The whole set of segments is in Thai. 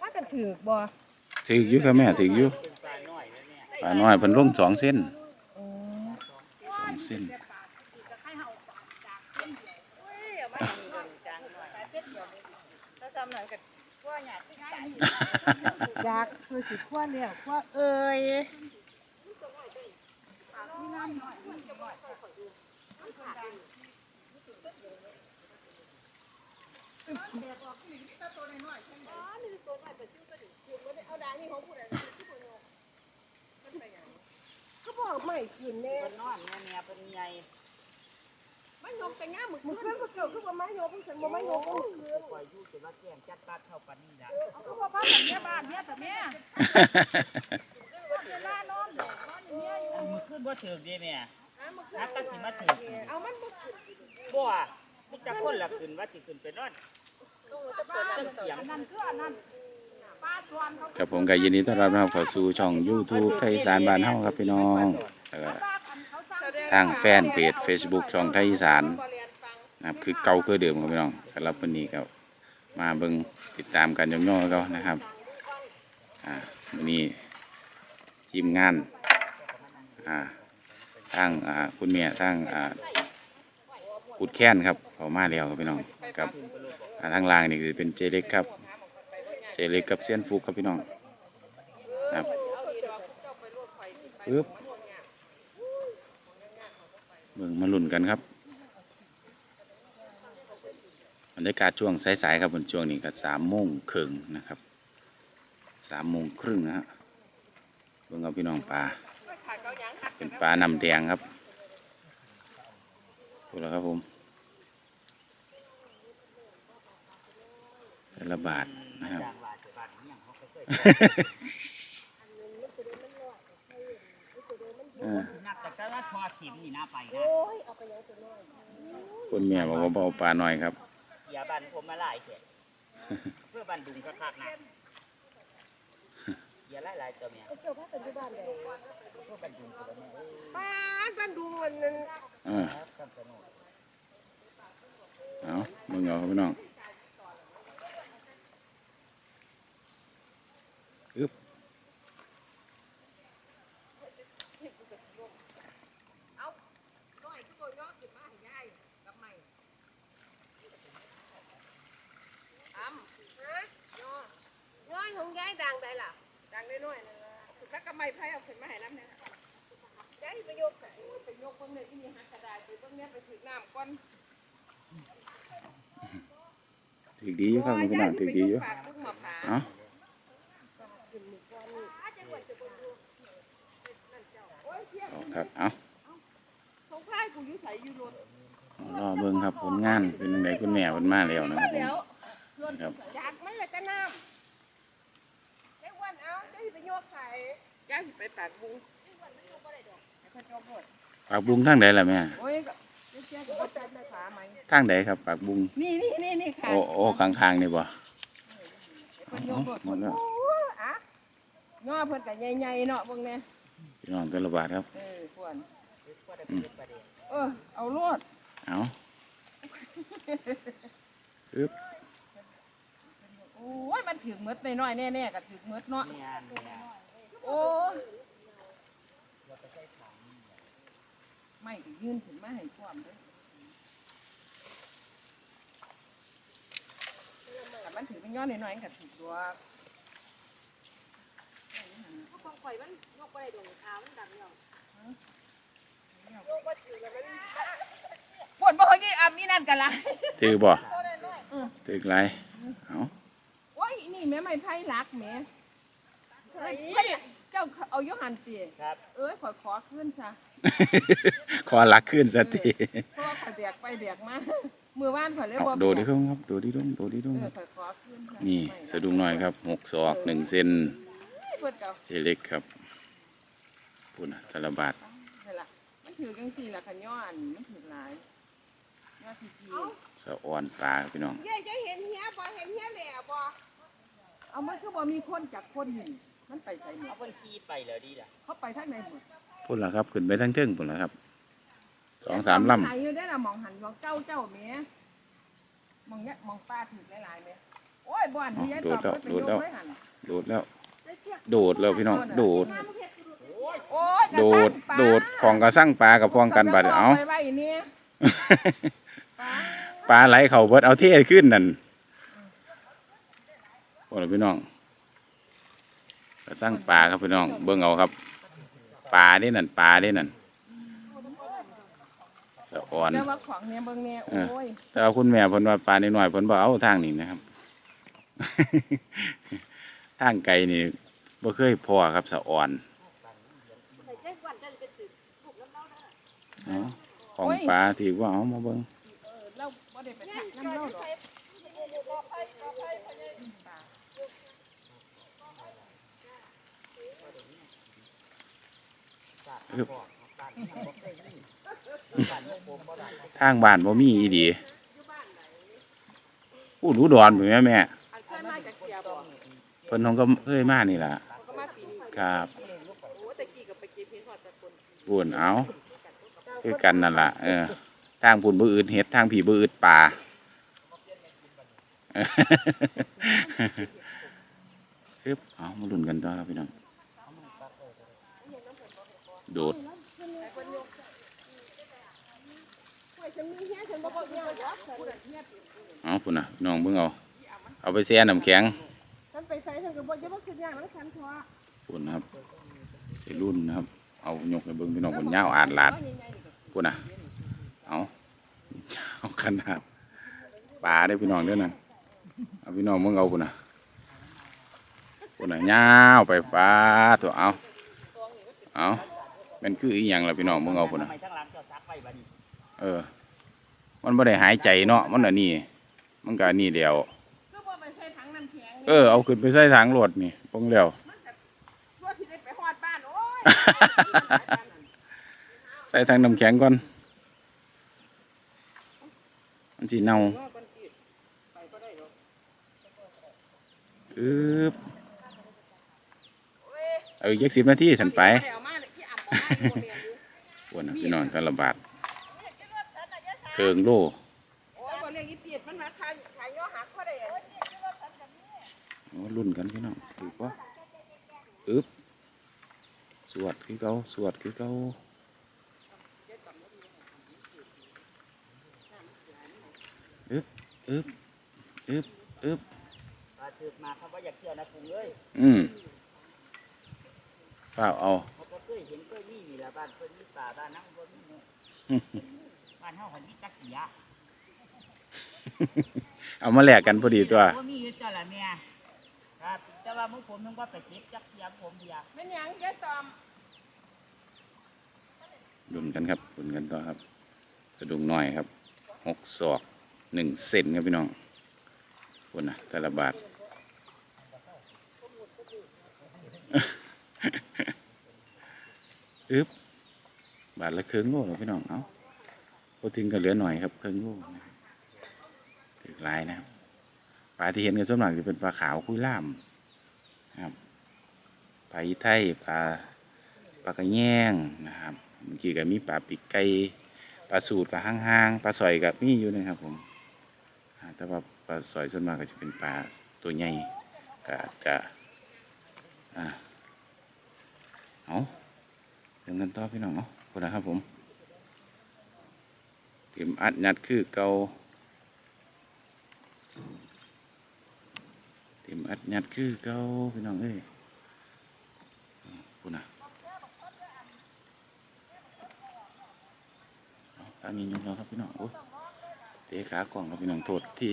ว่ากันถือกบ่ถืออยู่ครับแม่ถืออยู่ปลาน้อยเพิ่นลงสองเส้นอืมสองเส้นถ้าจำหน่อยกันว่าหยาดอยากคือสิขั้วเลี้ยงขั้วเอ้ย เขาบอกไม่กินแน่นอนแม่เมียเป็นใหญ่มันยกแต่ย่ามึกมึกเพื่อนก็เกี่ยวคือว่าไม้ยกมึงฉันบ่ไม้ยกมึงเพื่อนปล่อยยู่งจนว่าแจ้งจัดตัดเข้าปันนี่ละเขาบอกว่าแบบเนี้ยบ้านเนี่ยแต่แม่เวลานอนเดี๋ยวนอนอย่างเงี้ยอยู่มือขึ้นบ่าถึกดีแม่นะมึกนักก็สิมาถึกเอามันบ่ขึ้น บ่อะมีแต่คนละขึ้นว่าสิขึ้นไปนอนบ้านเสียงนั่นคืออันนั้นป้าชวนเขาครับผมก็ยินดีต้อนรับนะครับเข้าสู่ช่อง YouTube ไทยอีสานบ้านเฮาครับพี่น้องแล้วก็ว่ากันเขาสร้างทางแฟนเพจ Facebook ช่องไทยอีสานนะครับคือเก่าคือเดิมครับพี่น้องสำหรับวันนี้ก็มาเบิ่งติดตามกันย่องๆก็นะครับอ่าวันนี้ทีมงานอ่าทางอ่าคุณแม่ทางอ่า กุดแค้นครับเขามาแล้วครับพี่น้องกับทางล่างนี่คือเป็นเจเล็กครับเจเล็กกับเซียนฟุกครับพี่น้องครับปึ๊บเบิ่งมาลุ้นกันครับบรรยากาศช่วงสายๆครับบนช่วงนี้ก็สามโมงครึ่งนะครับสามโมงครึ่งนะฮะเบิ่งเอาพี่น้องปลาเป็นปลานำแดงครับ ดูแล้วครับผมแต่ละบาทนะครับอย่างว่าจะบาดเนี่ยเขาก็เคยเออนักแต่ว่าทอถิ่มนี่น่าไปนะคุณแม่บอกว่าบ่เอาปลาหน่อยครับอย่าบันผมมาหลายเถอะเพื่อบันดุงก็คักนะอย่าไล่ หลายตัวเมียเกี่ยวกับปัจจุบันเลยเพื่อบันดุงตัวเมียเอ้ยบ้านบ้านดูมันนั่นเออครับคำสนุกเอามึงเอาครับพี่น้องอึบ อ้ำฮะย่อย่อยของยายดังได้ล่ะ ดังได้น้อยนึงสุดท้ายก็ไม่ไพ่เอาขึ้นมาให้น้ำเนี่ยยายไปยกใส่ไปยกเบิ่งเนี่ยที่นี่หักกระดาษไปเบิ่งเนี่ยไปถึงน้ำก่อนถือดีอยู่ครับพี่น้องถือดีอยู่ปากลูกมะพร้าวเอาโอ้ยเที่ยงเอาครับเอาของพายกูอยู่ใส่อยู่รถรอเบิ่งครับผลงานเป็นยังไงคุณแม่เพิ่นมาแล้วนะครับผมแล้วรถครับจากมันเลยจะน้ำไอ้วันเอาเดี๋ยวสิไปโยกใส่ ย่าสิไปปากบุงไอ้วันไม่โยกบ่ได้ดอกไอ้คนโยกหมดปากบุงทางใดล่ะแม่โอ้ยก็เจ๊ก็บ่จัดแม่ขาไหมทางใดครับปากบุง นี่นี่นี่นี่ค่ะโอ้โอ้ข้างๆนี่บ่ไอ้คนโยเอากหมดหมดแล้วโอ้อะง้อเพิ่นก็ใหญ่ๆเนาะเบิ่งแน่พี่น้องแต่ละบาทครับ เออควรก็ได้เป็นประเด็นเออเอาโลดเอาอึบโอ้ยมันถึงหมดน้อยๆแน่ๆก็ถึงหมดเนาะเนี่ยเนี่ย โอ้ไม่ยื่นถึงมาให้ความเด้วยแต่มันถือเป็นยอดน้อยๆกับถือตัวของข่อยมันยกไปได้ดงขาวมันดังเนาะปวดบ่อยี่อ่ำนี่นั่นกันละถือบ่ถือไรเอ้าโอ้ยนี่แม่ไม่ไพ่รักแม่ ไพ่เจ้าเอาโยหันเตียครับ เอ้ยขอขอขึ้นซะขอหลักขึ้นสักทีเพราะว่าข่อยแบกไปแบกมามือว่านข่อยเลยเอาบ่โดดิครับครับโดดิดงโดดิดงเอคอรับข่อยขอขึ้นซะนี่สะดุ้งหน่อยครับหกศอกหนึ่งเซนเพิ่นก็เจเล็กครับพูดนะแต่ละบาทนั่นล่ะมันถือจังซี่ล่ะคันย้อนมันถือหลายว่าสิจีสะอ่อนปลาครับพี่น้อง เย้จะเห็นเฮียบ่เห็นเฮียแหล่บ่เอามันคือบ่มีคนจากคนนี่ มันไปไสหมเอาดคนขี่ไปแล้วดีล่ะเขาไปทางไหนหมดพูดละครับขึ้นไปทั้งเทิงพูดละครับสองสามลไหนอยู่ได้ล่ะหมองหันของเจ้าเจ้าแหม่มองเนี้ยมองป้าถือหลายๆเลยโอ้ยบ่อนที่ยายตอบไปโยกไว้หันโดดแล้วได้เชือกโดดแล้วพี่น้อง โดดน้ำเผ็ดกระดูกโอ้ยโดดโดดของกระสั่งปลากับพองกันบาดเอาไปไว้เนี่ยป้าปลาไหลเขาเบิดเอาเทขึ้นนั่นโอ้ยพี่น้อง กระสั่งปลาครับพี่น้อง เบิ่งเอาครับปลาได้นั่นปลาได้นั่นสะอ่อน แต่ว่าของเนี่ยเบิ่งเนี่ยโอ้ยแต่ว่าคุณแม่เพิ่นว่าปลาน้อยๆเพิ่นบ่เอาทางนี้นะครับ ทางไกลนี่บ่เคยพอครับสะอ่อนใส่แจ้งวันจะเป็นตึกถูกน้ำเล่าได้เอาของปลาที่ว่าเอามาเบิ่ง เออเราบ่ได้ไปทักน้ำเล่าดอก ทางบ้านบ่มีอีดีอู้หนูดอนพุ่นแม่แม่อันเคยมาจากเกียบ่เพิ่นคงก็เคยมานี่ล่ะเขาก็มาปีนี้ครับโอ้แต่กี้ก็ไปเก็บเห็ดฮอดตะคนปุ่นเอาคือกันนั่นล่ะ เออทางปุ่นบ่อืดเฮ็ดทางผีบ่อืดปลาเออฮึบเอามาลุ้นกันต่อครับพี่น้อง โดดเอาพุ่นน่ะพี่น้องเบิ่งเอา เอาไปแช่น้ำแข็งฉันไปใส่ฉันก็บ่จะบ่ขึ้นย่างแล้วฉันทัวพุ่นะครับใส่รุ่นนะครับ เอายกให้เบิ่งพี่น้องพุ่นยาวอาดลาดพุ่นน่ะเอาเอาขนาดปลาได้พี่น้องเด้อนั่นเอาพี่น้องเบิ่งเอาพุ่นะพุ่นน่ะยาวไปฟ้าตัวเอาเอา มันคืออีหยังล่ะพี่น้องเบิ่งเอาพุ่นน่ะทำไมทั้งหลังเจ้าซักไปบัดนี้เออ มันบ่ได้หายใจเนาะมันอันนี้ มันก็อันนี้เดียวก็บ่ไปใส่ถังน้ำแข็งเออเอาขึ้นไปใส่ถังรถนี่เบิ่งแล้วตัวที่ได้ไปฮอดบ้านโอ้ย ใส่ถังน้ำแข็งก่อนมันสิเน่าอึบเอาอีกสิบนาทีฉันไป เอามาเลยที่ อ่ำบ่มาโรงเรียนอยู่ปวดนะพี่น้องแต่ละบาทเพิงโลโอ้ยบ่เรียกอีเปียดมันมาขายขายย่อหักเขาได้อะโอ้รุ่นกันพี่น้องถือว่าอึบสวดคือเก่าสวดคือเก่าอึบอึบอึบอึบปลาถือมาเขาบ่อยากเชื่อนะคุณเอ้ยอืมเปล่าเอา มีนี่แหละบ้านเพิ่นมีป่าบ้านนั่งบ่มีเนาะบ้านเฮาหันมีจักเสียเอามาแลกกันพอดีตัวบ่มีอยู่จ้ะล่ะแม่ครับแต่ว่ามึงผมนึงว่าไปเก็บจักเสียผมเดียวแม่นหยังยายตอมดุนกันครับดุนกันต่อครับสะดุงน้อยครับหกศอกหนึ่งเซนครับพี่น้องคนนะแต่ละบาท อึบบาทละครึ่องโลครับพี่น้องเอาพอถึงก็เหลือหน่อยครับครึ่งโลนะครับถือหลายนะครับปลาที่เห็นกันส่วนมากจะเป็นปลาขาวคุยล่ามนะครับปลาอีไทยปลาปลากระแยงนะครับเมื่อกี้ก็มีปลาปีกไก่ปลาสูตรกับห้างๆปลาสอยกับมีอยู่นะครับผมแต่ว่าปลาสอยส่วนมากก็จะเป็นปลาตัวใหญ่ก็จะอ่าเอา เรื่องกันต่อพี่น้องเนาะคนนะครับผมเตรียมอัดยัดคือเกาเตรียมอัดยัดคือเกาพี่น้องเอ้ยคุณนะเอาทางนี้ยกแล้วครับพี่น้องโอ้ยเตะขากล่องครับพี่น้องโทษที่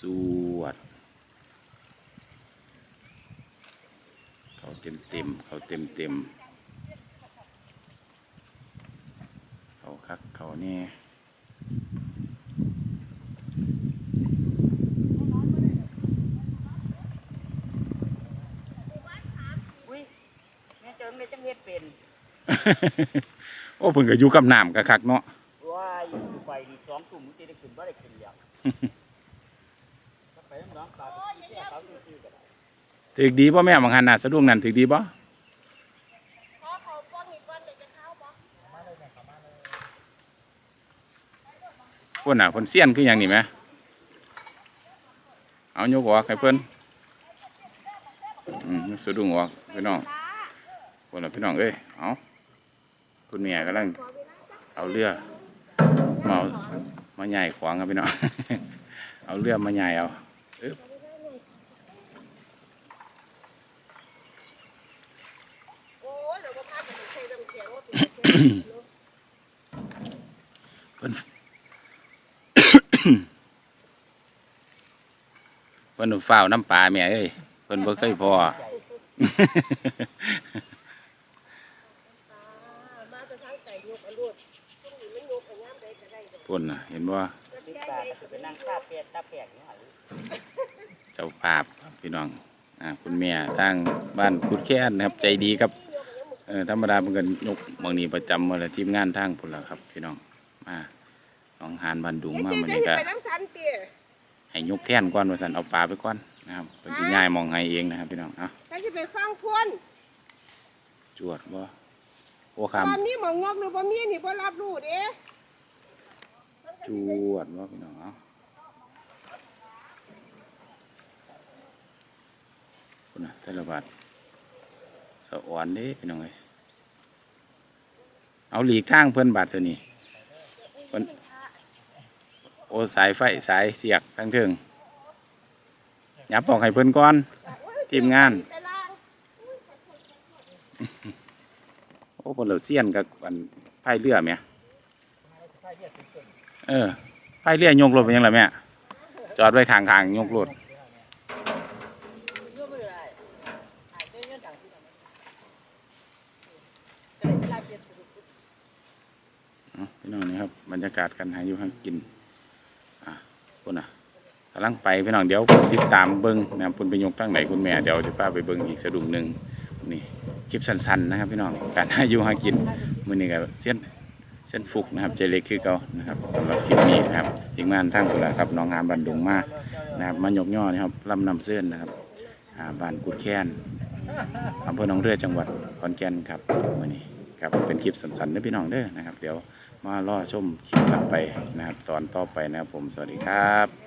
สวด เขาเต็มเต็มๆเขาเต็มเต็มๆเขาคักเขาแน่อุ้ยแม่เจิงเลยจังเฮ็ดเป็นโอ้เพิ่นก็อยู่กับน้ำกะคักเนาะ ว้ายอยู่ไปนี่สองตุ่มมันจะได้ขึ้นบ่ได้ขึ้นแล้วถ้าไปน้องปลาไปกินแค่เขาซื่อๆก็ได้ ถึกดีบ่แม่บางหันน่ะสะดุ้งนั่นถึกดีบ่ขอเขาป้องอีกก่อนเดี๋ยวจะเข้าบ่พุ่นน่ะเพิ่นเสี้ยนคือหยังนี่ไหมเอายกออกให้เพิ่นอืมยกสะดุ้งออกพี่น้องพุ่นน่ะพี่น้องเอ้ยเอาคุณเมียกำลังเอาเรือมาเอามาใหญ่ขวางครับพี่น้องเอาเรือมาใหญ่เอาอึ๊บ โอ้ยเราก็พาไปใช้น้ำแข็งว่า เป็นเพิ่นเพิ่นฝ้าวน้ำปลาแม่เอ้ยเพิ่นบ่เคยพอ มาจะทางไก่ยกอันรูดตรงนี้มันยกอันงามใดก็ได้ดอกพุ่นน่ะ เห็นบ่ติดตาก็ไปนั่งข้าเป็ดตาแปลกนี่หรอเจ้าภาพครับพี่น้อง อ่า คุณแม่ทางบ้านกุดแค้นนะครับ ใจดีครับ เออธรรมดาเพิ่นก็ยกบางนี้ประจำมาแล้วทีมงานทางพุ่นล่ะครับพี่น้องมาหนองหานบ้านดุงมาเจ๊มื้อจะนี้ก็ไปน้ำสันเตี้ยให้ยกแท่นก่อนว่าซั่นเอาปลาไปก่อนนะครับเพิ่นสิย้ายมองให้เองนะครับพี่น้องเอะฉันจะไปฟังพวนจวดบ่โอ้คำตอนนี้หมองงอกหรือบ่มีนี่บ่รับรู้เด้จวดว่าพี่น้องเอาคุณนะแต่ละบาทสะอ่อนเด้พี่น้องเอ้ยเอาหลีกทางเพื่อนบาทเท่านี้เพิ่นโอ้สายไฟสายเสียกทั้งเทิงยับออกให้เพื่อนก่อน ทีมงาน โอ้เพิ่นเหล่าเสียนกับอันพายเรือแหม่เออพายเรือยกรถไปยังไงแม่จอดไว้ทางทางยกรถ โยมไม่ได้หายใจเงินต่างที่ทำก็เลยเวลาเจ็บ เอาพี่น้องนี่ค รยากาศการหาอยู่หากิน อะคุณอะกำลังไปพี่น้องเดี๋ยวติดตามเบิ้งนะครับคุณไปยกตั้งไหนคุณแม่เดี๋ยวจะป้าไปเบิ้งอีกสะดุ้งหนึ่งนี่คลิปสั้นๆนะครับพี่น้องการหาอยู่หากินมื้อนี้ก็เส้นเส้นฟุกนะครับเจเล็กคือเก่านะครับสำหรับคลิปนี้นะครับทีมงานทางคุณละครับน้องหามบันดุงมานะครับมายกย่อนะครับลำนำเส้นนะครับบ้านกุดแค้นอำเภอหนองเรือจังหวัดขอนแก่นครับมื้อนี้ครับเป็นคลิปสั้นๆเด้อพี่น้องเด้อนะครับ เดี๋ยว มาล่อชมคลิปถัดไปนะครับ ตอนต่อไปนะครับผมสวัสดีครับ